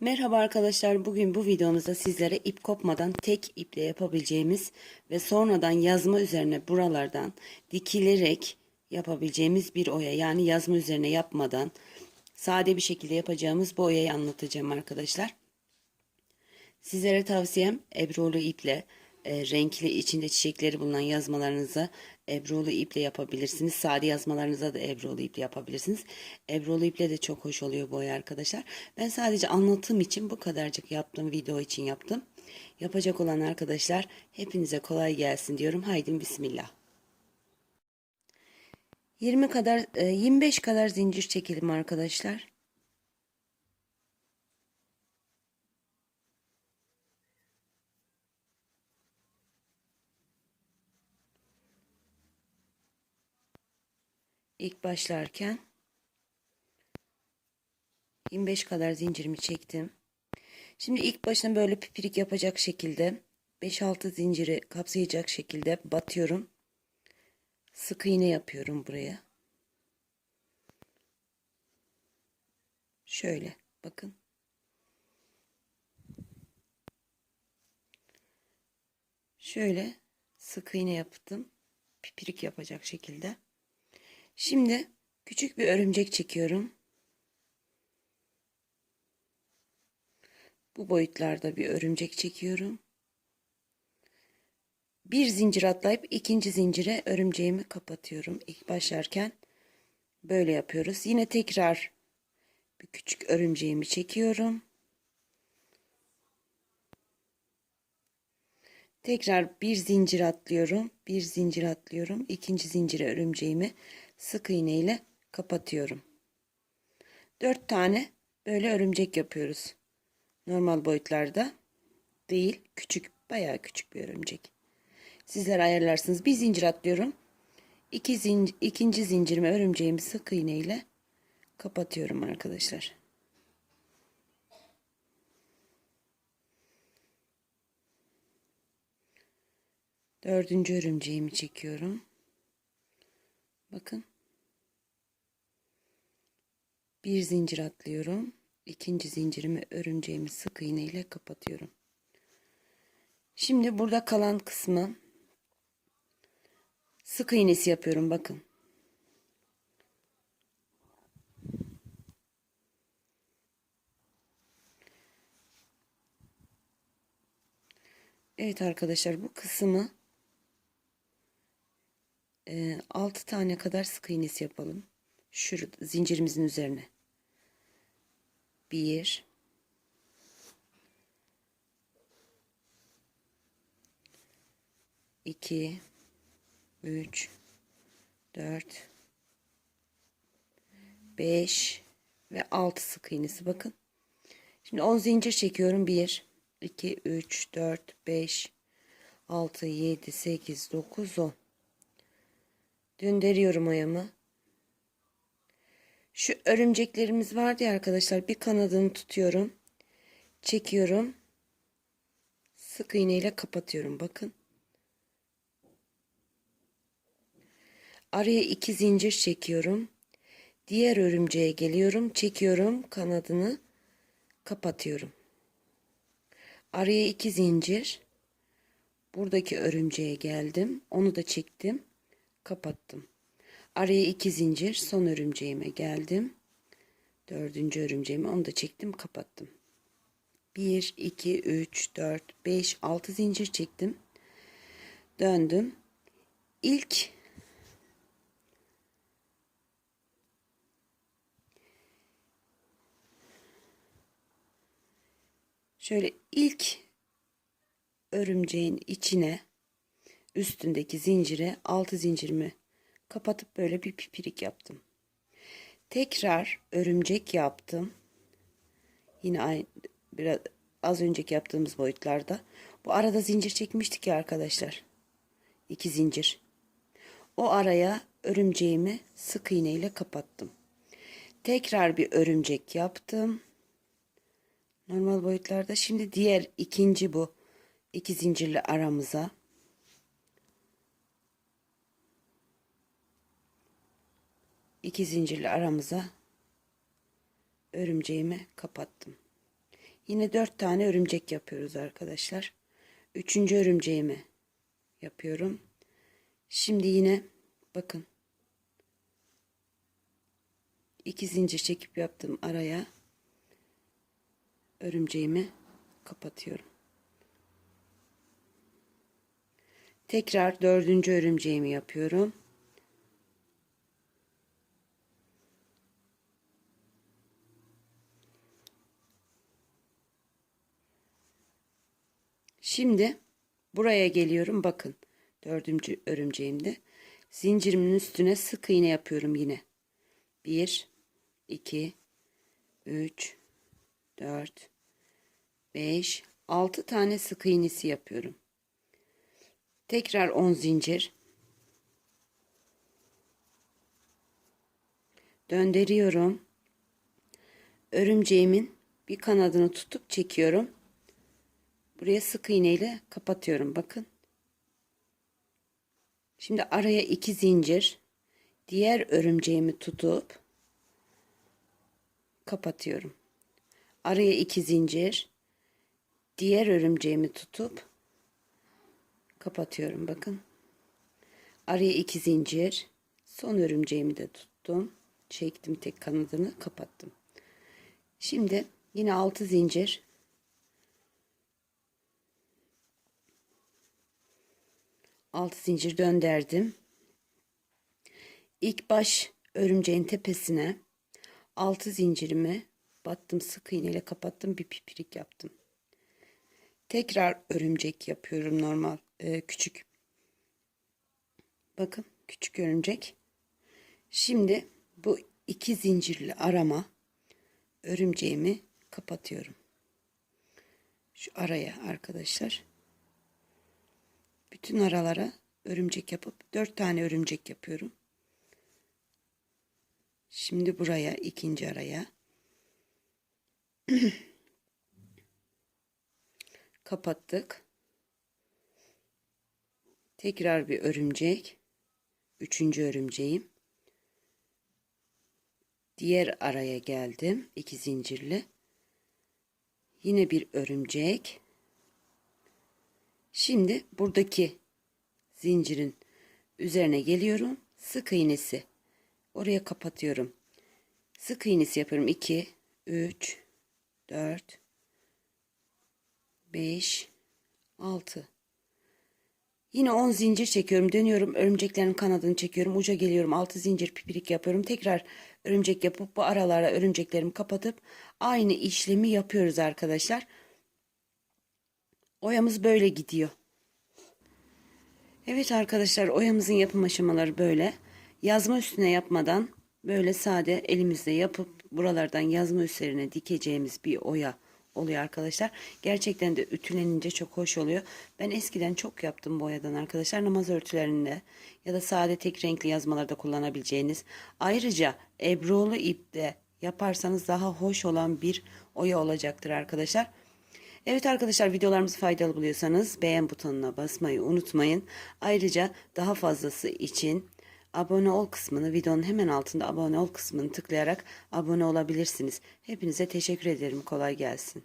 Merhaba arkadaşlar. Bugün bu videomuzda sizlere ip kopmadan tek iple yapabileceğimiz ve sonradan yazma üzerine buralardan dikilerek yapabileceğimiz bir oya. Yani yazma üzerine yapmadan sade bir şekilde yapacağımız bu oyayı anlatacağım arkadaşlar. Sizlere tavsiyem ebrolu iple e, renkli içinde çiçekleri bulunan yazmalarınızı ebrolu iple yapabilirsiniz. Sade yazmalarınıza da ebrolu iple yapabilirsiniz. Ebrolu iple de çok hoş oluyor bu oya arkadaşlar. Ben sadece anlatım için bu kadarcık yaptım. Video için yaptım. Yapacak olan arkadaşlar hepinize kolay gelsin diyorum. Haydi bismillah. 20 kadar e, 25 kadar zincir çekelim arkadaşlar. İlk başlarken 25 kadar zincirimi çektim. Şimdi ilk başına böyle pipirik yapacak şekilde 5-6 zinciri kapsayacak şekilde batıyorum. Sık iğne yapıyorum buraya. Şöyle bakın. Şöyle sık iğne yaptım. Pipirik yapacak şekilde. Şimdi küçük bir örümcek çekiyorum. Bu boyutlarda bir örümcek çekiyorum. Bir zincir atlayıp ikinci zincire örümceğimi kapatıyorum. İlk başlarken böyle yapıyoruz. Yine tekrar bir küçük örümceğimi çekiyorum. Tekrar bir zincir atlıyorum. Bir zincir atlıyorum. İkinci zincire örümceğimi sık iğne ile kapatıyorum. Dört tane böyle örümcek yapıyoruz. Normal boyutlarda değil. Küçük, bayağı küçük bir örümcek. Sizler ayarlarsınız. Bir zincir atlıyorum. İki zincir, ikinci zincirime örümceğimi sık iğne ile kapatıyorum arkadaşlar. Dördüncü örümceğimi çekiyorum. Bakın. Bir zincir atlıyorum. İkinci zincirimi örümceğimi sık iğne ile kapatıyorum. Şimdi burada kalan kısmı sık iğnesi yapıyorum bakın. Evet arkadaşlar bu kısmı e, 6 tane kadar sık iğnesi yapalım. Şu zincirimizin üzerine. 1 2 3 4 5 ve 6 sık iğnesi bakın. Şimdi 10 zincir çekiyorum. 1 2 3 4 5 6 7 8 9 10 döndürüyorum ayağımı. Şu örümceklerimiz vardı ya arkadaşlar. Bir kanadını tutuyorum. Çekiyorum. Sık iğne ile kapatıyorum. Bakın. Araya iki zincir çekiyorum. Diğer örümceğe geliyorum. Çekiyorum kanadını. Kapatıyorum. Araya iki zincir. Buradaki örümceğe geldim. Onu da çektim kapattım. Araya iki zincir son örümceğime geldim. Dördüncü örümceğimi onu da çektim kapattım. 1, 2, 3, 4, 5, 6 zincir çektim. Döndüm. İlk şöyle ilk örümceğin içine üstündeki zincire altı zincirimi kapatıp böyle bir pipirik yaptım. Tekrar örümcek yaptım. Yine aynı biraz az önceki yaptığımız boyutlarda. Bu arada zincir çekmiştik ya arkadaşlar. İki zincir. O araya örümceğimi sık iğne ile kapattım. Tekrar bir örümcek yaptım. Normal boyutlarda. Şimdi diğer ikinci bu iki zincirli aramıza iki zincirli aramıza örümceğimi kapattım. Yine dört tane örümcek yapıyoruz arkadaşlar. Üçüncü örümceğimi yapıyorum. Şimdi yine bakın. iki zincir çekip yaptım araya örümceğimi kapatıyorum. Tekrar dördüncü örümceğimi yapıyorum. Şimdi buraya geliyorum. Bakın dördüncü örümceğimde zincirimin üstüne sık iğne yapıyorum yine. 1 2 3 4 5 6 tane sık iğnesi yapıyorum. Tekrar 10 zincir. Döndürüyorum. Örümceğimin bir kanadını tutup çekiyorum. Buraya sık iğneyle kapatıyorum. Bakın. Şimdi araya iki zincir. Diğer örümceğimi tutup kapatıyorum. Araya iki zincir. Diğer örümceğimi tutup kapatıyorum. Bakın. Araya iki zincir. Son örümceğimi de tuttum. Çektim tek kanadını kapattım. Şimdi yine altı zincir. Altı zincir döndürdüm. İlk baş örümceğin tepesine altı zincirimi battım sık iğneyle kapattım bir pipirik yaptım. Tekrar örümcek yapıyorum normal e, küçük. Bakın küçük örümcek. Şimdi bu iki zincirli arama örümceğimi kapatıyorum. Şu araya arkadaşlar. Bütün aralara örümcek yapıp dört tane örümcek yapıyorum. Şimdi buraya ikinci araya kapattık. Tekrar bir örümcek. Üçüncü örümceğim. Diğer araya geldim. iki zincirli. Yine bir örümcek. Şimdi buradaki zincirin üzerine geliyorum. Sık iğnesi. Oraya kapatıyorum. Sık iğnesi yapıyorum. 2, 3, 4, 5, 6. Yine 10 zincir çekiyorum. Dönüyorum. Örümceklerin kanadını çekiyorum. Uca geliyorum. 6 zincir pipirik yapıyorum. Tekrar örümcek yapıp bu aralara örümceklerimi kapatıp aynı işlemi yapıyoruz arkadaşlar. Oyamız böyle gidiyor. Evet arkadaşlar oyamızın yapım aşamaları böyle. Yazma üstüne yapmadan böyle sade elimizle yapıp buralardan yazma üzerine dikeceğimiz bir oya oluyor arkadaşlar. Gerçekten de ütülenince çok hoş oluyor. Ben eskiden çok yaptım boyadan arkadaşlar. Namaz örtülerinde ya da sade tek renkli yazmalarda kullanabileceğiniz. Ayrıca ebrolu iple yaparsanız daha hoş olan bir oya olacaktır arkadaşlar. Evet arkadaşlar videolarımızı faydalı buluyorsanız beğen butonuna basmayı unutmayın. Ayrıca daha fazlası için abone ol kısmını videonun hemen altında abone ol kısmını tıklayarak abone olabilirsiniz. Hepinize teşekkür ederim. Kolay gelsin.